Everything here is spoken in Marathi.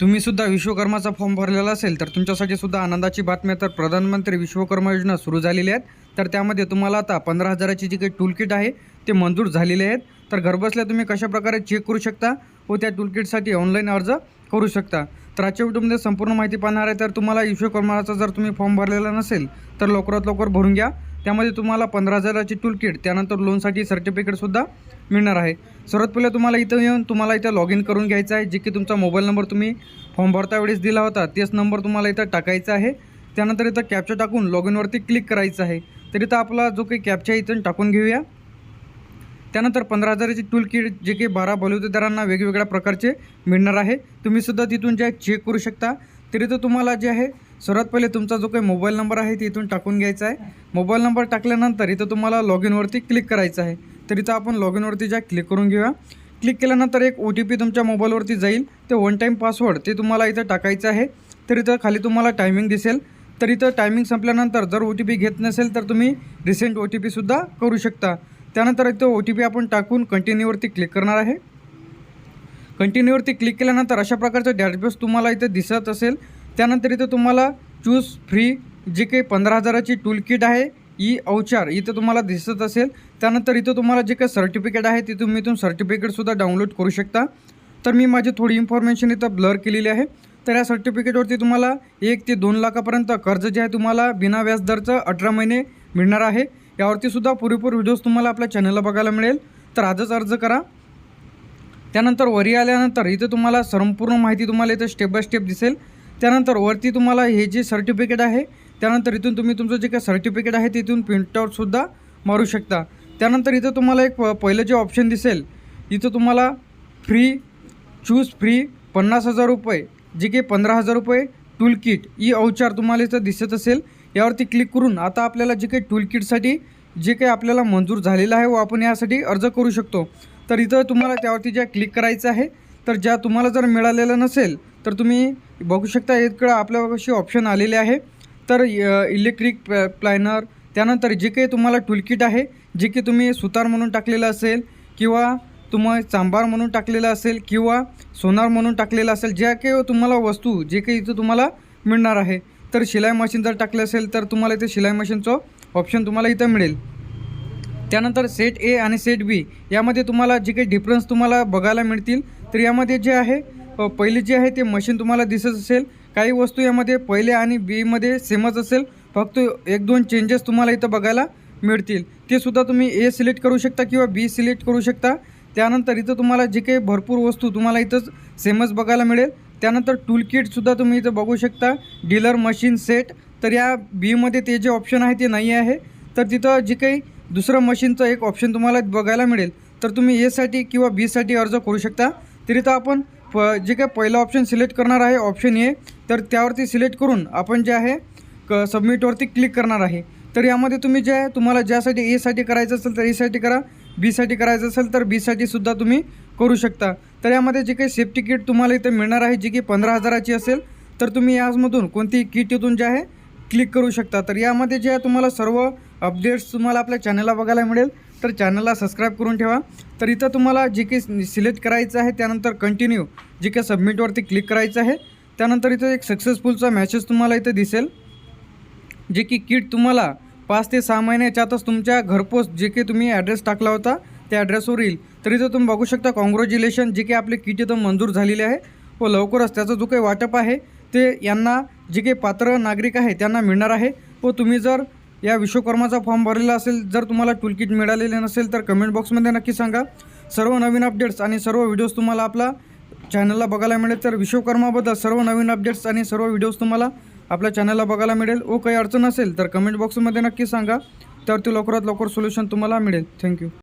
तुम्ही सुद्धा विश्वकर्माचा फॉर्म भरलेला असेल तर तुमच्यासाठी सुद्धा आनंदाची बातमी तर प्रधानमंत्री विश्वकर्मा योजना सुरू झालेली आहेत. तर त्यामध्ये तुम्हाला आता पंधरा हजाराची जी काही टूलकिट आहे ते मंजूर झालेले आहेत. तर घरबसल्या तुम्ही कशाप्रकारे चेक करू शकता व त्या टूलकिटसाठी ऑनलाईन अर्ज करू शकता. तर आजच्या व्हिडिओमध्ये संपूर्ण माहिती पाहणार आहे. तर तुम्हाला विश्वकर्माचा जर तुम्ही फॉर्म भरलेला नसेल तर लवकरात लवकर भरून घ्या. त्यामध्ये तुम्हाला पंधरा हजाराची टूलकिट त्यानंतर लोनसाठी सर्टिफिकेटसुद्धा मिळणार आहे. सर्वात पहिले तुम्हाला इथं येऊन तुम्हाला इथं लॉग इन करून घ्यायचं आहे जे की तुमचा मोबाईल नंबर तुम्ही फॉर्म भरता वेळेस दिला होता तेच नंबर तुम्हाला इथं टाकायचा आहे. त्यानंतर इथं कॅप्चा टाकून लॉग इनवरती क्लिक करायचं आहे. तर इथं आपला जो काही कॅप्चा आहे इथून टाकून घेऊया. त्यानंतर पंधरा हजाराची टूल किट जे काही बारा बलुतेदारांना वेगवेगळ्या प्रकारचे मिळणार आहे. तुम्हीसुद्धा तिथून जे आहे चेक करू शकता. तरी तर तुम्हाला जे आहे सर्वात पहिले तुमचा जो काही मोबाईल नंबर आहे ते इथून टाकून घ्यायचा आहे. मोबाईल नंबर टाकल्यानंतर इथं तुम्हाला लॉग इनवरती क्लिक करायचं आहे. तर इथं आपण लॉग इनवरती ज्या क्लिक करून घेऊया. क्लिक केल्यानंतर एक ओ टी पी तुमच्या मोबाईलवरती जाईल. ते वन टाईम पासवर्ड ते तुम्हाला इथं टाकायचं आहे. तर इथं खाली तुम्हाला टायमिंग दिसेल. तर इथं टायमिंग संपल्यानंतर जर ओ टी पी घेत नसेल तर तुम्ही रिसेंट ओ टी पीसुद्धा करू शकता. त्यानंतर इथं ओ टी पी आपण टाकून कंटिन्यूवरती क्लिक करणार आहे. कंटिन्यूवरती क्लिक केल्यानंतर अशा प्रकारचं डॅशबॉक्स तुम्हाला इथं दिसत असेल. त्यानंतर इथं तुम्हाला चूज फ्री जे काही पंधरा हजाराची टूल किट आहे ई औचार इथं तुम्हाला दिसत असेल. त्यानंतर इथं तुम्हाला जे काही सर्टिफिकेट आहे ते तुम्ही इथून सर्टिफिकेटसुद्धा डाउनलोड करू शकता. तर मी माझी थोडी इन्फॉर्मेशन इथं ब्लर केलेली आहे. तर या सर्टिफिकेटवरती तुम्हाला एक ते दोन लाखापर्यंत कर्ज जे आहे तुम्हाला बिना व्याजदरचं अठरा महिने मिळणार आहे. यावरती सुद्धा पुरेपूर व्हिडिओज तुम्हाला आपल्या चॅनलला बघायला मिळेल. तर आजच अर्ज करा. त्यानंतर वरी आल्यानंतर इथं तुम्हाला संपूर्ण माहिती तुम्हाला इथं स्टेप बाय स्टेप दिसेल. त्यानंतर वरती तुम्हाला हे जे सर्टिफिकेट आहे त्यानंतर इथून तुम्ही तुमचं जे काही सर्टिफिकेट आहे तिथून प्रिंटआउटसुद्धा मारू शकता. त्यानंतर इथं तुम्हाला एक प- पहिलं जे ऑप्शन दिसेल इथं तुम्हाला फ्री चूज फ्री पन्नास हजार रुपये जे काही पंधरा हजार रुपये टूल किट ई औचार तुम्हाला इथं दिसत असेल. यावरती क्लिक करून आता आपल्याला जे काही टूल किटसाठी जे काही आपल्याला मंजूर झालेलं आहे व आपण यासाठी अर्ज करू शकतो. तर इथं तुम्हाला त्यावरती ज्या क्लिक करायचं आहे तर ज्या तुम्हाला जर मिळालेलं नसेल तर तुम्ही बघू शकता इकडं आपल्यापाशी ऑप्शन आलेले आहे. तर इलेक्ट्रिक प्लॅनर त्यानंतर जे काही तुम्हाला टूलकिट आहे जे की तुम्ही सुतार म्हणून टाकलेलं असेल किंवा तुम्हाला चांभार म्हणून टाकलेलं असेल किंवा सोनार म्हणून टाकलेलं असेल ज्या काही तुम्हाला वस्तू जे काही इथं तुम्हाला मिळणार आहे. तर शिलाई मशीन जर टाकलं असेल तर तुम्हाला इथे शिलाई मशीनचं ऑप्शन तुम्हाला इथं मिळेल. त्यानंतर सेट ए आणि सेट बी यामध्ये तुम्हाला जे काही डिफरन्स तुम्हाला बघायला मिळतील तर यामध्ये जे आहे पहिले जे आहे ते मशीन तुम्हाला दिसत असेल. काही वस्तू यामध्ये पहिले आणि बीमध्ये सेमच असेल. फक्त एक दोन चेंजेस तुम्हाला इथं बघायला मिळतील. ते सुद्धा तुम्ही ए सिलेक्ट करू शकता किंवा बी सिलेक्ट करू शकता. त्यानंतर इथं तुम्हाला जे काही भरपूर वस्तू तुम्हाला इथंच सेमच बघायला मिळेल. त्यानंतर टूल किटसुद्धा तुम्ही इथं बघू शकता. डीलर मशीन सेट तर या बीमध्ये ते जे ऑप्शन आहे ते नाही आहे. तर तिथं जे काही दुसरं मशीनचं एक ऑप्शन तुम्हाला बघायला मिळेल. तर तुम्ही एसाठी किंवा बीसाठी अर्ज करू शकता. तरी तर आपण प जे काय पहिलं ऑप्शन सिलेक्ट करणार आहे ऑप्शन ए तर त्यावरती सिलेक्ट करून आपण जे आहे क सबमिटवरती क्लिक करणार आहे. तर यामध्ये तुम्ही जे आहे तुम्हाला ज्यासाठी एसाठी करायचं असेल तर एसाठी करा. बीसाठी करायचं असेल तर बीसाठी सुद्धा तुम्ही करू शकता. तर यामध्ये जे काही सेफ्टी किट तुम्हाला इथं मिळणार आहे जी की पंधरा हजाराची असेल तर तुम्ही यामधून कोणती किट इथून जे आहे क्लिक करू शकता. तर यामध्ये जे आहे तुम्हाला सर्व अपडेट्स तुम्हाला आपल्या चॅनलला बघायला मिळेल. तर चॅनलला सबस्क्राईब करून ठेवा. तर इथं तुम्हाला जे काही सिलेक्ट करायचं आहे त्यानंतर कंटिन्यू जे काही सबमिटवरती क्लिक करायचं आहे. त्यानंतर इथं एक सक्सेसफुलचा मॅसेज तुम्हाला इथं दिसेल. जे की किट तुम्हाला पाच ते सहा महिन्याच्यातच तुमच्या घरपोच जे काही तुम्ही ॲड्रेस टाकला होता त्या ॲड्रेसवर येईल. तर इथं तुम्ही बघू शकता कॉंग्रॅच्युलेशन जे काही आपले किट इथं मंजूर झालेले आहे. व लवकरच त्याचं जो काही वाटप आहे ते यांना जे काही पात्र नागरिक आहे त्यांना मिळणार आहे. व तुम्ही जर या विश्वकर्माचा फॉर्म भरलेला असेल जर तुम्हाला टूलकिट मिळालेले नसेल तर कमेंट बॉक्समध्ये नक्की सांगा. सर्व नवीन अपडेट्स आणि सर्व व्हिडिओज तुम्हाला आपला चॅनलला बघायला मिळेल. तर विश्वकर्माबद्दल सर्व नवीन अपडेट्स आणि सर्व व्हिडिओज तुम्हाला आपल्या चॅनलला बघायला मिळेल. ओ काही अडचण असेल तर कमेंट बॉक्समध्ये नक्की सांगा. तर ते लवकरात लवकर सोल्युशन तुम्हाला मिळेल. थँक्यू